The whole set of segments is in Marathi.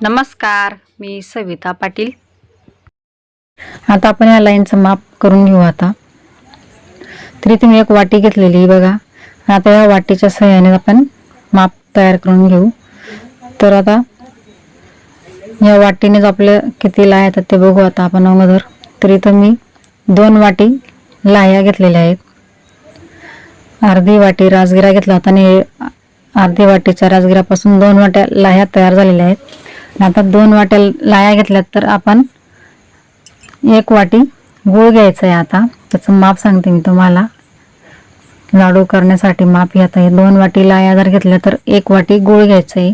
नमस्कार मी सविता पाटील. आता आपण या लाईनचं माप करून घेऊ आता. तरी तुम्ही एक वाटी घेतलेली बघा. आता या वाटीच्या सहाय्याने आपण माप तयार करून घेऊ. तर आता या वाटीनेच आपल्या किती लाया येतात ते बघू आता आपण अगोदर. तर इथं मी दोन वाटी लाया घेतलेल्या आहेत. अर्धी वाटी राजगिरा घेतला होता आणि अर्धी वाटीच्या राजगिरापासून दोन वाट्या लाह्या तयार झालेल्या आहेत. आता दोन वाट्या लाया घेतल्यात तर आपण एक वाटी गूळ घ्यायचं आहे आता. त्याचं माप सांगते मी तुम्हाला. लाडू करण्यासाठी माप घेत आहे दोन वाटी लाया जर घेतल्या तर एक वाटी गूळ घ्यायचं आहे.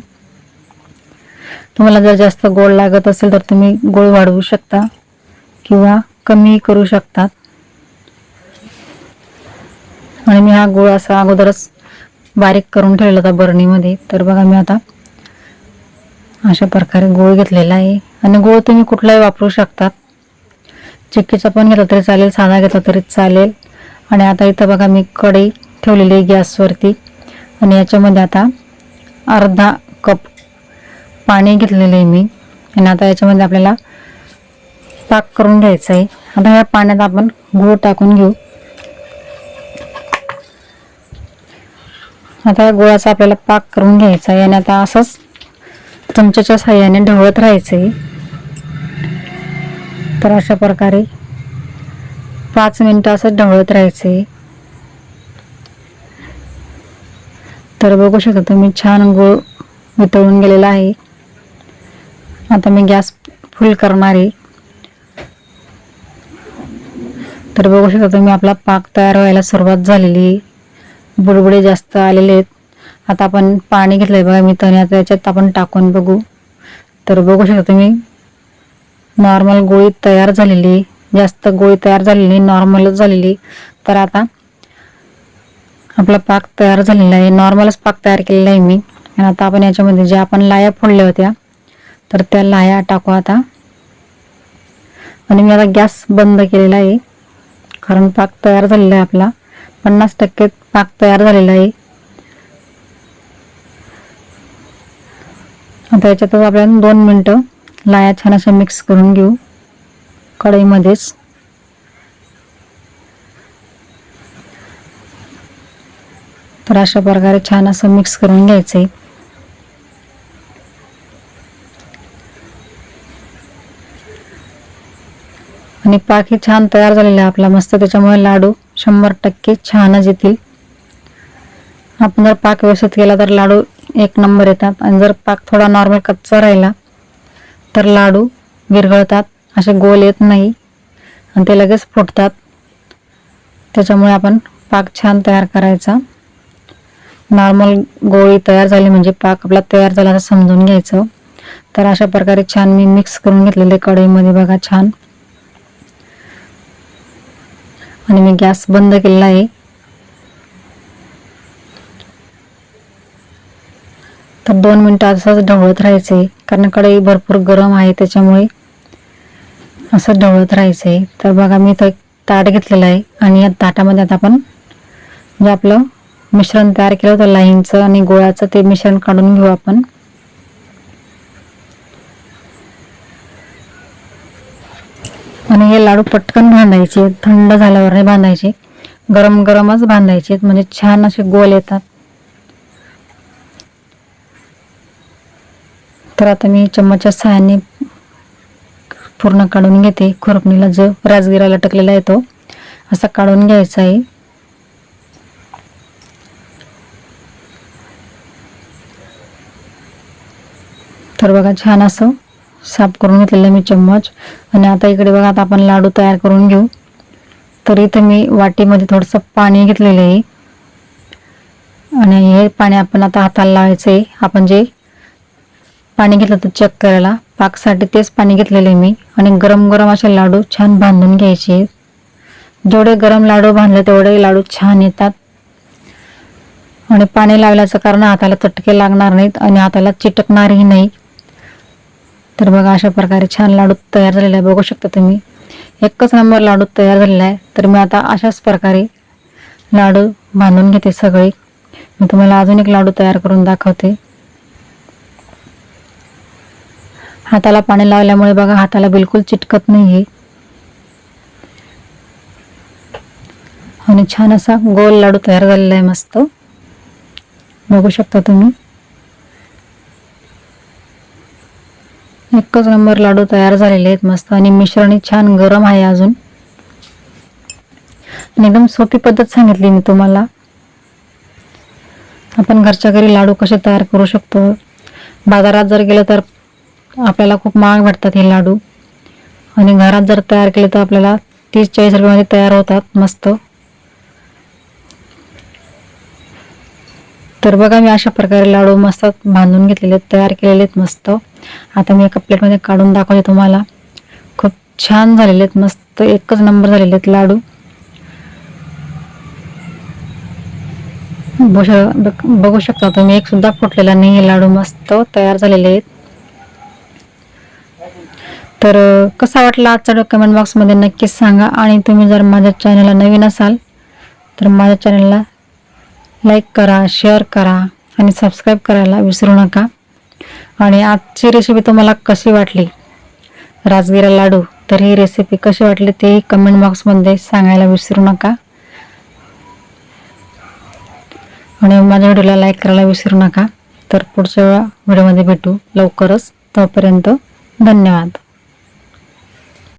तुम्हाला जर जास्त गोड लागत असेल तर तुम्ही गूळ वाढवू शकता किंवा कमी करू शकतात आणि मी हा गूळ असा अगोदरच बारीक करून ठेवला होता बरणीमध्ये. तर बघा मी आता अशा प्रकारे गूळ घेतलेला आहे. आणि गूळ तुम्ही कुठलाही वापरू शकतात. चिक्कीचा पण घेतला तरी चालेल साधा घेतला तरी चालेल. आणि आता इथं बघा मी कढई ठेवलेली आहे गॅसवरती. आणि याच्यामध्ये आता अर्धा कप पाणी घेतलेलं आहे मी. आणि आता याच्यामध्ये आपल्याला पाक करून घ्यायचं आहे. आता या पाण्यात आपण गूळ टाकून घेऊ. आता या गुळाचा आपल्याला पाक करून घ्यायचा आहे. आणि आता असंच चमच्याच्या साह्याने ढवळत राहायचे तर अशा प्रकारे पाच मिनटं असं ढवळत राहायचे तर बघू शकता तुम्ही छान गुळ वितळून गेलेला आहे. आता मी गॅस फुल करणार आहे. तर बघू शकता तुम्ही आपला पाक तयार व्हायला सुरुवात झालेली बुडबुडे जास्त आलेले आहेत. आता आपण पाणी घेतलंय बघा मी तरी आता याच्यात आपण टाकून बघू. तर बघू शकता तुम्ही नॉर्मल गोळी तयार झालेली आहे. जास्त गोळी तयार झालेली नॉर्मलच झालेली. तर आता आपला पाक तयार झालेला आहे. नॉर्मलच पाक तयार केलेला आहे मी. आणि आता आपण याच्यामध्ये ज्या आपण लाया फोडल्या होत्या तर त्या लाया टाकू आता. आणि मी आता गॅस बंद केलेला आहे. कारण पाक तयार झालेला आहे आपला. पन्नास टक्के पाक तयार झालेला आहे. आता याच्यातच आपल्याला दोन मिनटं. लाया छान अशा मिक्स करून घेऊ. कढईमध्येच. तर अशा प्रकारे छान असं मिक्स करून घ्यायचंय. आणि पाक ही छान तयार झालेला आहे आपला. मस्त त्याच्यामुळे लाडू शंभर टक्के छानच येतील. आपण जर पाक व्यवस्थित केला तर लाडू एक नंबर येतात. आणि जर पाक थोडा नॉर्मल कच्चा राहिला तर लाडू विरघळतात. असे गोल येत नाही. आणि ते लगेच फुटतात. त्याच्यामुळे आपण पाक छान तयार करायचा. नॉर्मल गोळी तयार झाली म्हणजे पाक आपला तयार झाला असं समजून घ्यायचं. तर अशा प्रकारे छान मी मिक्स करून घेतलेले कढईमध्ये बघा छान. आणि मी गॅस बंद केलेला आहे. तर दोन मिनटं असंच ढवळत राहायचे. कारण कढई भरपूर गरम आहे त्याच्यामुळे असं ढवळत राहायचंय तर बघा मी इथं एक ताट घेतलेलं आहे. आणि या ताटामध्ये आता आपण जे आपलं मिश्रण तयार केलं होतं लाईनचं आणि गोळ्याचं ते मिश्रण काढून घेऊ आपण. आणि हे लाडू पटकन बांधायचे थंड झाल्यावर नाही बांधायचे गरम गरमच बांधायचे म्हणजे छान असे गोल येतात. तर आता मी चम्मचच्या सहाय्याने पूर्ण काढून घेते. खुरपणीला जो राजगिरा लटकलेला आहे तो असा काढून घ्यायचा आहे. तर बघा छान असं साफ करून घेतलेलं मी चम्मच. आणि आता इकडे बघा आता आपण लाडू तयार करून घेऊ. तर इथे मी वाटीमध्ये थोडंसं पाणी घेतलेलं आहे. आणि हे पाणी आपण आता हाताला लावायचं आहे. आपण जे पाणी घेतलं तर चेक करायला. पाकसाठी तेच पाणी घेतलेलं आहे मी. आणि गरम गरम असे लाडू छान बांधून घ्यायचे जेवढे गरम लाडू बांधले तेवढे लाडू छान येतात. आणि पाणी लावल्याचं कारण हाताला चटके लागणार नाहीत आणि हाताला चिटकणारही नाही. तर बघा अशा प्रकारे छान लाडू तयार झालेला आहे बघू शकता तुम्ही. एकच नंबर लाडू तयार झालेला आहे. तर मी आता अशाच प्रकारे लाडू बांधून घेते सगळे. मी तुम्हाला अजून एक लाडू तयार करून दाखवते. हाताला पाणी लावल्यामुळे बघा हाताला बिलकुल चिटकत नाही आहे आणि छान असा गोल लाडू तयार झालेला आहे मस्त. बघू शकता तुम्ही. एकच नंबर लाडू तयार झालेले आहेत मस्त आणि मिश्रण छान गरम आहे अजून. आणि एकदम सोपी पद्धत सांगितली मी तुम्हाला. आपण घरच्या घरी लाडू कसे तयार करू शकतो? बाजारात जर गेलं तर आपल्याला खूप महाग भेटतात हे लाडू. आणि घरात जर तयार केले तर आपल्याला तीस चाळीस रुपयामध्ये तयार होतात मस्त. तर बघा मी अशा प्रकारे लाडू मस्त बांधून घेतलेले आहेत तयार केलेले आहेत मस्त. आता मी एका प्लेटमध्ये काढून दाखवते तुम्हाला. खूप छान झालेले आहेत मस्त एकच नंबर झालेले आहेत लाडू. बघू बघ- बघू शकता तुम्ही एक सुद्धा फुटलेला नाही लाडू मस्त तयार झालेले आहेत. तर कसा वाटला आजचा कमेंट बॉक्समध्ये नक्कीच सांगा आणि तुम्ही जर माझ्या चॅनलला नवीन असाल तर माझ्या चॅनलला लाईक करा शेअर करा आणि सबस्क्राईब करायला विसरू नका. आणि आजची रेसिपी तुम्हाला कशी वाटली? राजगिरा लाडू. तर ही रेसिपी कशी वाटली तेही कमेंट बॉक्समध्ये सांगायला विसरू नका. आणि माझ्या व्हिडिओला लाईक करायला विसरू नका. तर पुढच्या व्हिडिओमध्ये भेटू लवकरच. तोपर्यंत धन्यवाद.